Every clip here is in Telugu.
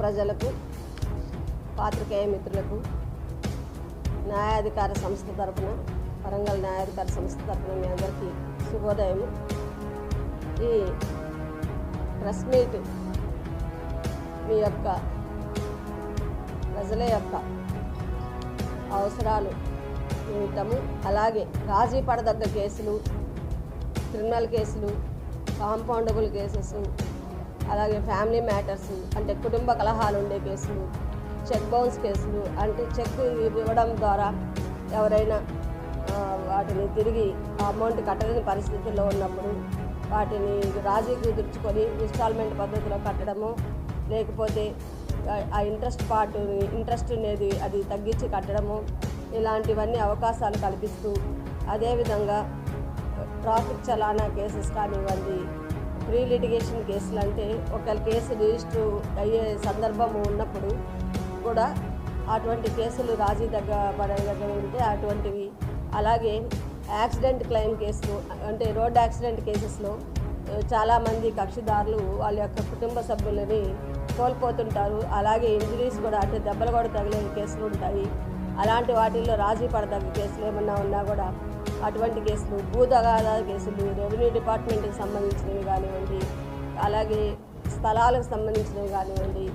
ప్రజలకు పాత్రికేయ మిత్రులకు న్యాయాధికార సంస్థ తరఫున వరంగల్ న్యాయాధికార సంస్థ తరపున మీ అందరికీ శుభోదయం. ఈ ప్రెస్ మీట్ మీ యొక్క ప్రజల యొక్క అవసరాలు నిమిత్తము అలాగే రాజీ పడదగ్గ కేసులు క్రిమినల్ కేసులు కాంపౌండబుల్ కేసెస్ అలాగే ఫ్యామిలీ మ్యాటర్స్ అంటే కుటుంబ కలహాలు ఉండే కేసులు చెక్ బౌన్స్ కేసులు అంటే చెక్ ఇవ్వడం ద్వారా ఎవరైనా వాటిని తిరిగి ఆ అమౌంట్ కట్టలేని పరిస్థితుల్లో ఉన్నప్పుడు వాటిని రాజీ కుదుర్చుకొని ఇన్స్టాల్మెంట్ పద్ధతిలో కట్టడము లేకపోతే ఆ- ఆ ఇంట్రెస్ట్ పార్ట్ ఇంట్రెస్ట్ అనేది అది తగ్గించి కట్టడము ఇలాంటివన్నీ అవకాశాలు కల్పిస్తూ అదేవిధంగా ట్రాఫిక్ చలానా కేసెస్ కానివ్వండి ప్రీ లిటిగేషన్ కేసులు అంటే ఒక కేసు రిజిస్టర్ అయ్యే సందర్భం ఉన్నప్పుడు కూడా అటువంటి కేసులు రాజీ దగ్గర దగ్గర ఉంటే అటువంటివి. అలాగే యాక్సిడెంట్ క్లెయిమ్ కేసులు అంటే రోడ్ యాక్సిడెంట్ కేసెస్లో చాలామంది కక్షిదారులు వాళ్ళ యొక్క కుటుంబ సభ్యులని కోల్పోతుంటారు. అలాగే ఇంజరీస్ కూడా అంటే దెబ్బలు కూడా తగిలే కేసులు ఉంటాయి. అలాంటి వాటిల్లో రాజీ పడదగ్గ కేసులు ఏమన్నా ఉన్నా కూడా అటువంటి కేసులు భూతగాద కేసులు రెవెన్యూ డిపార్ట్మెంట్కి సంబంధించినవి కానివ్వండి అలాగే స్థలాలకు సంబంధించినవి కానివ్వండి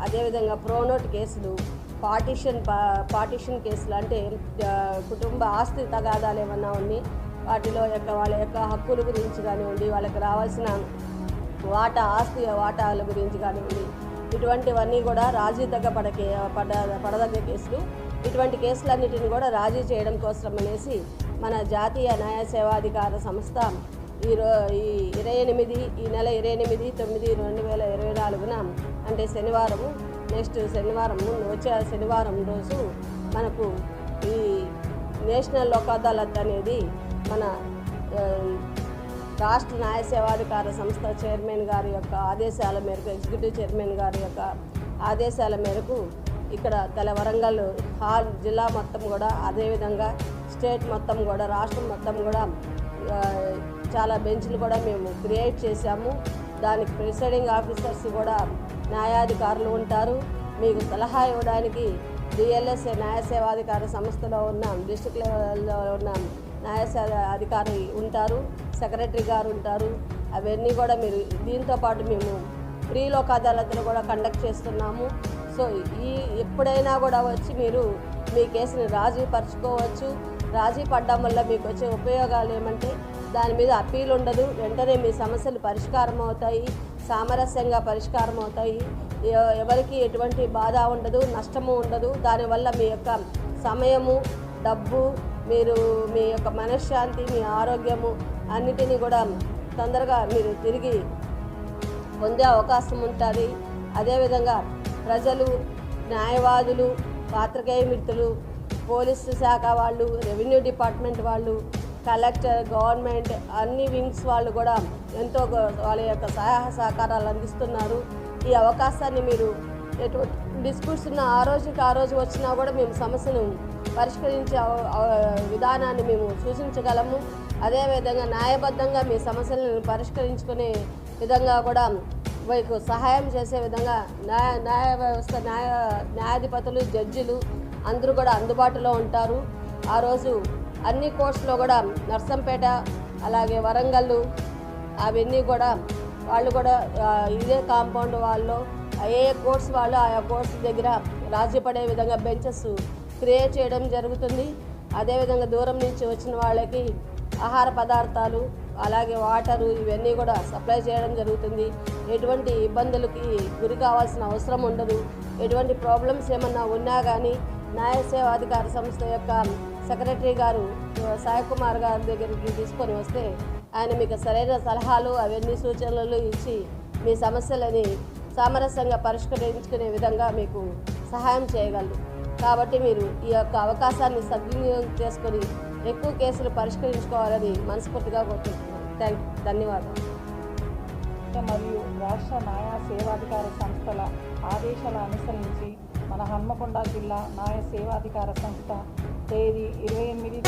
అదేవిధంగా ప్రోనోట్ కేసులు పార్టీషన్ పా- పార్టీషన్ కేసులు అంటే కుటుంబ ఆస్తి తగాదాలు ఏమన్నా ఉన్నాయి వాటిలో యొక్క వాళ్ళ యొక్క హక్కుల గురించి కానివ్వండి వాళ్ళకి రావాల్సిన వాటా ఆస్తి వాటాల గురించి కానివ్వండి ఇటువంటివన్నీ కూడా రాజీ తగ్గ పడకే పడ పడదగ్గ కేసులు. ఇటువంటి కేసులన్నిటిని కూడా రాజీ చేయడం కోసం అనేసి మన జాతీయ న్యాయ సేవాధికార సంస్థ ఈ రో ఈ ఇరవై ఎనిమిది ఈ నెల ఇరవై ఎనిమిది తొమ్మిది రెండు వేల ఇరవై నాలుగున అంటే శనివారము నెక్స్ట్ శనివారం వచ్చే శనివారం రోజు మనకు ఈ నేషనల్ లోక్ అదాలత్ అనేది మన రాష్ట్ర న్యాయ సేవాధికార సంస్థ చైర్మన్ గారి యొక్క ఆదేశాల మేరకు ఎగ్జిక్యూటివ్ చైర్మన్ గారి యొక్క ఆదేశాల మేరకు ఇక్కడ గల వరంగల్ హాల్ జిల్లా మొత్తం కూడా అదేవిధంగా స్టేట్ మొత్తం కూడా రాష్ట్రం మొత్తం కూడా చాలా బెంచ్లు కూడా మేము క్రియేట్ చేశాము. దానికి ప్రిసైడింగ్ ఆఫీసర్స్ కూడా న్యాయాధికారులు ఉంటారు. మీకు సలహా ఇవ్వడానికి డిఎల్ఎస్ఏ న్యాయ సేవాధికార సంస్థలో ఉన్న డిస్టిక్ లెవెల్లో ఉన్న న్యాయ అధికారి ఉంటారు సెక్రటరీ గారు ఉంటారు. అవన్నీ కూడా మీరు దీంతో పాటు మేము ప్రీ లోక్ కూడా కండక్ట్ చేస్తున్నాము. సో ఈ ఎప్పుడైనా కూడా వచ్చి మీరు మీ కేసుని రాజీ పరచుకోవచ్చు. రాజీ పడ్డం వల్ల మీకు వచ్చే ఉపయోగాలు ఏమంటే దాని మీద అప్పీల్ ఉండదు. వెంటనే మీ సమస్యలు పరిష్కారం అవుతాయి. సామరస్యంగా పరిష్కారం అవుతాయి. ఎవరికి ఎటువంటి బాధ ఉండదు నష్టము ఉండదు. దానివల్ల మీ యొక్క సమయము డబ్బు మీరు మీ యొక్క మనశ్శాంతి మీ ఆరోగ్యము అన్నిటినీ కూడా తొందరగా మీరు తిరిగి పొందే అవకాశం ఉంటుంది. అదేవిధంగా ప్రజలు న్యాయవాదులు పాత్రికేయ మిత్రులు పోలీసు శాఖ వాళ్ళు రెవెన్యూ డిపార్ట్మెంట్ వాళ్ళు కలెక్టర్ గవర్నమెంట్ అన్ని వింగ్స్ వాళ్ళు కూడా ఎంతో వాళ్ళ యొక్క సహాయ సహకారాలు అందిస్తున్నారు. ఈ అవకాశాన్ని మీరు ఎటువంటి డిస్ప్యూట్స్ ఉన్న ఆ రోజుకి ఆ రోజు వచ్చినా కూడా మేము సమస్యను పరిష్కరించే అవ- విధానాన్ని మేము సూచించగలము. అదేవిధంగా న్యాయబద్ధంగా మీ సమస్యలను పరిష్కరించుకునే విధంగా కూడా మీకు సహాయం చేసే విధంగా న్యాయ న్యాయ వ్యవస్థ న్యాయ న్యాయాధిపతులు జడ్జిలు అందరూ కూడా అందుబాటులో ఉంటారు. ఆ రోజు అన్ని కోర్సులో కూడా నర్సంపేట అలాగే వరంగల్ అవన్నీ కూడా వాళ్ళు కూడా ఇదే కాంపౌండ్ వాళ్ళు ఏ ఏ కోర్స్ వాళ్ళు ఆయా కోర్సు దగ్గర రాజీ పడే విధంగా బెంచెస్ క్రియేట్ చేయడం జరుగుతుంది. అదేవిధంగా దూరం నుంచి వచ్చిన వాళ్ళకి ఆహార పదార్థాలు అలాగే వాటరు ఇవన్నీ కూడా సప్లై చేయడం జరుగుతుంది. ఎటువంటి ఇబ్బందులకి గురి కావాల్సిన అవసరం ఉండదు. ఎటువంటి ప్రాబ్లమ్స్ ఏమన్నా ఉన్నా కానీ న్యాయ సేవాధికార సంస్థ యొక్క సెక్రటరీ గారు సాయకుమార్ సాయి కుమార్ గారి దగ్గరికి తీసుకొని వస్తే ఆయన మీకు సరైన సలహాలు అవన్నీ సూచనలు ఇచ్చి మీ సమస్యలని సామరస్యంగా పరిష్కరించుకునే విధంగా మీకు సహాయం చేయగలరు. కాబట్టి మీరు ఈ యొక్క అవకాశాన్ని సద్వినియోగం చేసుకొని ఎక్కువ కేసులు పరిష్కరించుకోవాలని మనస్ఫూర్తిగా కోరుకుంటున్నాను థ్యాంక్ ధన్యవాదాలు. మరియు రాష్ట్ర న్యాయ సేవాధికార సంస్థల ఆదేశాల అనుసరించి మన హన్మకొండ జిల్లా న్యాయ సేవాధికార సంస్థ తేదీ ఇరవై ఎనిమిది